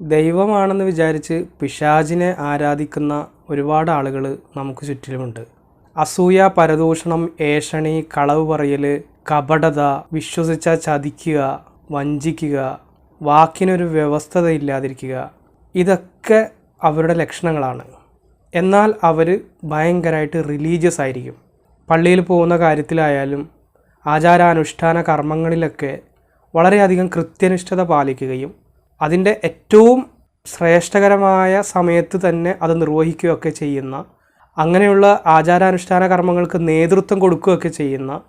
ദൈവമാണെന്ന് വിചാരിച്ച് പിശാചിനെ ആരാധിക്കുന്ന ഒരുപാട് ആളുകൾ നമുക്ക് ചുറ്റിലുമുണ്ട്. അസൂയ പരദൂഷണം ഏഷണി കളവ് പറയൽ കപടത വിശ്വസിച്ച ചതിക്കുക വഞ്ചിക്കുക വാക്കിനൊരു വ്യവസ്ഥതയില്ലാതിരിക്കുക ഇതൊക്കെ അവരുടെ ലക്ഷണങ്ങളാണ്. എന്നാൽ അവർ ഭയങ്കരമായിട്ട് റിലീജിയസ് ആയിരിക്കും. പള്ളിയിൽ പോകുന്ന കാര്യത്തിലായാലും ആചാരാനുഷ്ഠാന കർമ്മങ്ങളിലൊക്കെ വളരെയധികം കൃത്യനിഷ്ഠത പാലിക്കുകയും അതിന്റെ ഏറ്റവും ശ്രേഷ്ഠകരമായ സമയത്ത് തന്നെ അത് നിർവഹിക്കുകയൊക്കെ ചെയ്യുന്ന അങ്ങനെയുള്ള ആചാരാനുഷ്ഠാന കർമ്മങ്ങൾക്ക് നേതൃത്വം കൊടുക്കുകയൊക്കെ ചെയ്യുന്ന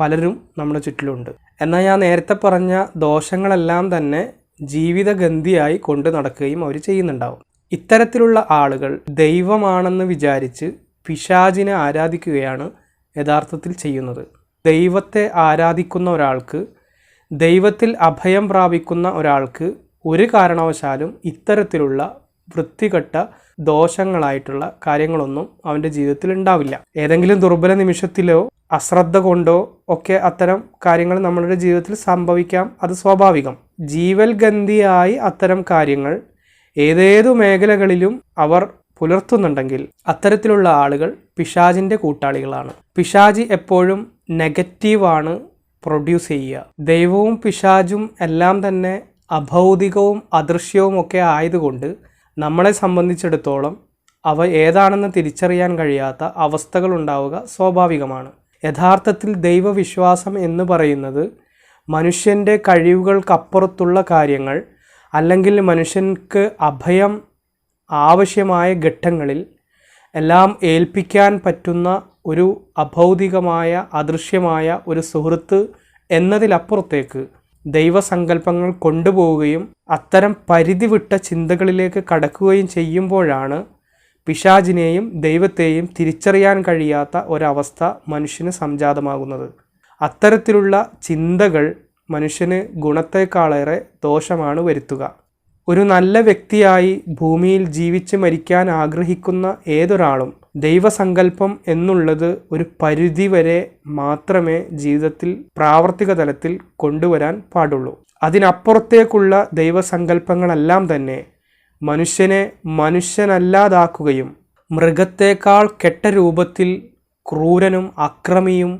പലരും നമ്മുടെ ചുറ്റിലുണ്ട്. എന്നാൽ ഞാൻ നേരത്തെ പറഞ്ഞ ദോഷങ്ങളെല്ലാം തന്നെ ജീവിതഗന്ധിയായി കൊണ്ട് നടക്കുകയും അവർ ചെയ്യുന്നുണ്ടാവും. ഇത്തരത്തിലുള്ള ആളുകൾ ദൈവമാണെന്ന് വിചാരിച്ച് പിശാചിനെ ആരാധിക്കുകയാണ് യഥാർത്ഥത്തിൽ ചെയ്യുന്നത്. ദൈവത്തെ ആരാധിക്കുന്ന ഒരാൾക്ക് ദൈവത്തിൽ അഭയം പ്രാപിക്കുന്ന ഒരാൾക്ക് ഒരു കാരണവശാലും ഇത്തരത്തിലുള്ള വൃത്തികെട്ട ദോഷങ്ങളായിട്ടുള്ള കാര്യങ്ങളൊന്നും അവന്റെ ജീവിതത്തിൽ ഉണ്ടാവില്ല. ഏതെങ്കിലും ദുർബല നിമിഷത്തിലോ അശ്രദ്ധ കൊണ്ടോ ഒക്കെ അത്തരം കാര്യങ്ങൾ നമ്മളുടെ ജീവിതത്തിൽ സംഭവിക്കാം അത് സ്വാഭാവികം. ജീവൽഗന്ധിയായി അത്തരം കാര്യങ്ങൾ ഏതേതു മേഖലകളിലും അവർ പുലർത്തുന്നുണ്ടെങ്കിൽ അത്തരത്തിലുള്ള ആളുകൾ പിശാജിന്റെ കൂട്ടാളികളാണ്. പിശാജി എപ്പോഴും നെഗറ്റീവാണ് പ്രൊഡ്യൂസ് ചെയ്യുക. ദൈവവും പിശാജും എല്ലാം തന്നെ അഭൗതികവും അദൃശ്യവും ഒക്കെ ആയതുകൊണ്ട് നമ്മളെ സംബന്ധിച്ചിടത്തോളം അവ ഏതാണെന്ന് തിരിച്ചറിയാൻ കഴിയാത്ത അവസ്ഥകൾ ഉണ്ടാവുക സ്വാഭാവികമാണ്. യഥാർത്ഥത്തിൽ ദൈവവിശ്വാസം എന്ന് പറയുന്നത് മനുഷ്യന്റെ കഴിവുകൾക്കപ്പുറത്തുള്ള കാര്യങ്ങൾ അല്ലെങ്കിൽ മനുഷ്യൻക്ക് അഭയം ആവശ്യമായ ഘട്ടങ്ങളിൽ എല്ലാം ഏൽപ്പിക്കാൻ പറ്റുന്ന ഒരു അഭൗതികമായ അദൃശ്യമായ ഒരു സുഹൃത്ത് എന്നതിലപ്പുറത്തേക്ക് ദൈവസങ്കല്പങ്ങൾ കൊണ്ടുപോവുകയും അത്തരം പരിധി വിട്ട ചിന്തകളിലേക്ക് കടക്കുകയും ചെയ്യുമ്പോഴാണ് പിശാചിനെയും ദൈവത്തെയും തിരിച്ചറിയാൻ കഴിയാത്ത ഒരവസ്ഥ മനുഷ്യന് സംജാതമാകുന്നത്. അത്തരത്തിലുള്ള ചിന്തകൾ മനുഷ്യന് ഗുണത്തേക്കാളേറെ ദോഷമാണ് വരുത്തുക. ഒരു നല്ല വ്യക്തിയായി ഭൂമിയിൽ ജീവിച്ച് മരിക്കാൻ ആഗ്രഹിക്കുന്ന ഏതൊരാളും ദൈവസങ്കല്പം എന്നുള്ളത് ഒരു പരിധി വരെ മാത്രമേ ജീവിതത്തിൽ പ്രാവർത്തിക തലത്തിൽ കൊണ്ടുവരാൻ പാടുള്ളൂ. അതിനപ്പുറത്തേക്കുള്ള ദൈവസങ്കല്പങ്ങളെല്ലാം തന്നെ മനുഷ്യനെ മനുഷ്യനല്ലാതാക്കുകയും മൃഗത്തേക്കാൾ കെട്ട രൂപത്തിൽ ക്രൂരനും അക്രമിയും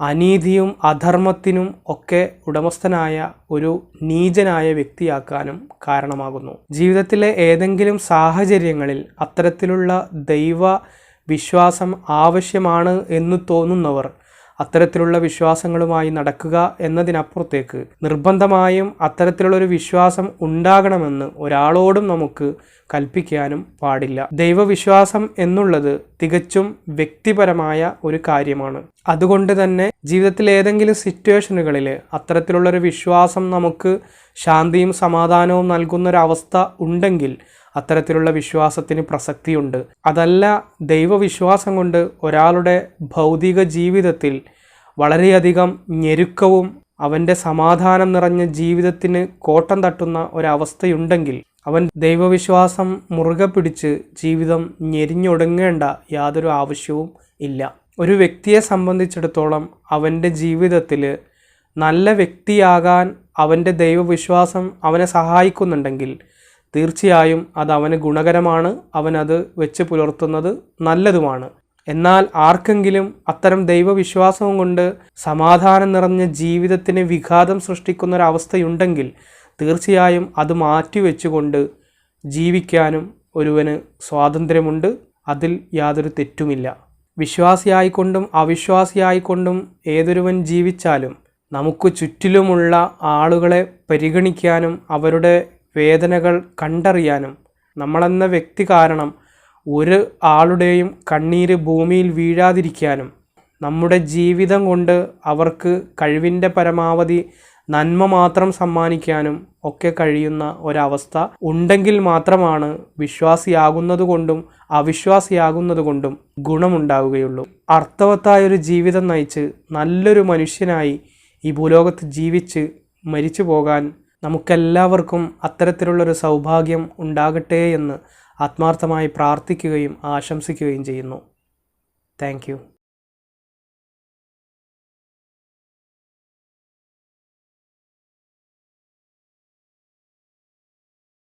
അനീതിയും അധർമ്മത്തിനും ഒക്കെ ഉടമസ്ഥനായ ഒരു നീചനായ വ്യക്തിയാക്കാനും കാരണമാകുന്നു. ജീവിതത്തിലെ ഏതെങ്കിലും സാഹചര്യങ്ങളിൽ അത്തരത്തിലുള്ള ദൈവ വിശ്വാസം ആവശ്യമാണ് എന്ന് തോന്നുന്നവർ അത്തരത്തിലുള്ള വിശ്വാസങ്ങളുമായി നടക്കുക എന്നതിനപ്പുറത്തേക്ക് നിർബന്ധമായും അത്തരത്തിലുള്ളൊരു വിശ്വാസം ഉണ്ടാകണമെന്ന് ഒരാളോടും നമുക്ക് കൽപ്പിക്കാനും പാടില്ല. ദൈവവിശ്വാസം എന്നുള്ളത് തികച്ചും വ്യക്തിപരമായ ഒരു കാര്യമാണ്. അതുകൊണ്ട് തന്നെ ജീവിതത്തിൽ ഏതെങ്കിലും സിറ്റുവേഷനുകളിൽ അത്തരത്തിലുള്ളൊരു വിശ്വാസം നമുക്ക് ശാന്തിയും സമാധാനവും നൽകുന്ന ഒരു അവസ്ഥ ഉണ്ടെങ്കിൽ അത്തരത്തിലുള്ള വിശ്വാസത്തിന് പ്രസക്തിയുണ്ട്. അതല്ല ദൈവവിശ്വാസം കൊണ്ട് ഒരാളുടെ ഭൗതിക ജീവിതത്തിൽ വളരെയധികം ഞെരുക്കവും അവന്റെ സമാധാനം നിറഞ്ഞ ജീവിതത്തിന് കോട്ടം തട്ടുന്ന ഒരവസ്ഥയുണ്ടെങ്കിൽ അവൻ ദൈവവിശ്വാസം മുറുകെ പിടിച്ച് ജീവിതം ഞെരിഞ്ഞൊടുങ്ങേണ്ട യാതൊരു ആവശ്യവും ഇല്ല. ഒരു വ്യക്തിയെ സംബന്ധിച്ചിടത്തോളം അവന്റെ ജീവിതത്തിൽ നല്ല വ്യക്തിയാകാൻ അവന്റെ ദൈവവിശ്വാസം അവനെ സഹായിക്കുന്നുണ്ടെങ്കിൽ തീർച്ചയായും അത് അവന് ഗുണകരമാണ്. അവനത് വെച്ച് പുലർത്തുന്നത് നല്ലതുമാണ്. എന്നാൽ ആർക്കെങ്കിലും അത്തരം ദൈവവിശ്വാസവും കൊണ്ട് സമാധാനം നിറഞ്ഞ ജീവിതത്തിന് വിഘാതം സൃഷ്ടിക്കുന്ന ഒരവസ്ഥയുണ്ടെങ്കിൽ തീർച്ചയായും അത് മാറ്റിവെച്ചുകൊണ്ട് ജീവിക്കാനും ഒരുവന് സ്വാതന്ത്ര്യമുണ്ട്. അതിൽ യാതൊരു തെറ്റുമില്ല. വിശ്വാസിയായിക്കൊണ്ടും അവിശ്വാസിയായിക്കൊണ്ടും ഏതൊരുവൻ ജീവിച്ചാലും നമുക്ക് ചുറ്റിലുമുള്ള ആളുകളെ പരിഗണിക്കാനും അവരുടെ വേദനകൾ കണ്ടറിയാനും നമ്മളെന്ന വ്യക്തി കാരണം ഒരു ആളുടെയും കണ്ണീര് ഭൂമിയിൽ വീഴാതിരിക്കാനും നമ്മുടെ ജീവിതം കൊണ്ട് അവർക്ക് കഴിവിന്റെ പരമാവധി നന്മ മാത്രം സമ്മാനിക്കാനും ഒക്കെ കഴിയുന്ന ഒരവസ്ഥ ഉണ്ടെങ്കിൽ മാത്രമാണ് വിശ്വാസിയാകുന്നതുകൊണ്ടും അവിശ്വാസിയാകുന്നതുകൊണ്ടും അവിശ്വാസിയാകുന്നത് കൊണ്ടും ഗുണമുണ്ടാവുകയുള്ളൂ. അർത്ഥവത്തായ ഒരു ജീവിതം നയിച്ച് നല്ലൊരു മനുഷ്യനായി ഈ ഭൂലോകത്ത് ജീവിച്ച് മരിച്ചു പോകാൻ നമുക്കെല്ലാവർക്കും അത്തരത്തിലുള്ളൊരു സൗഭാഗ്യം ഉണ്ടാകട്ടെ എന്ന് ആത്മാർത്ഥമായി പ്രാർത്ഥിക്കുകയും ആശംസിക്കുകയും ചെയ്യുന്നു. താങ്ക്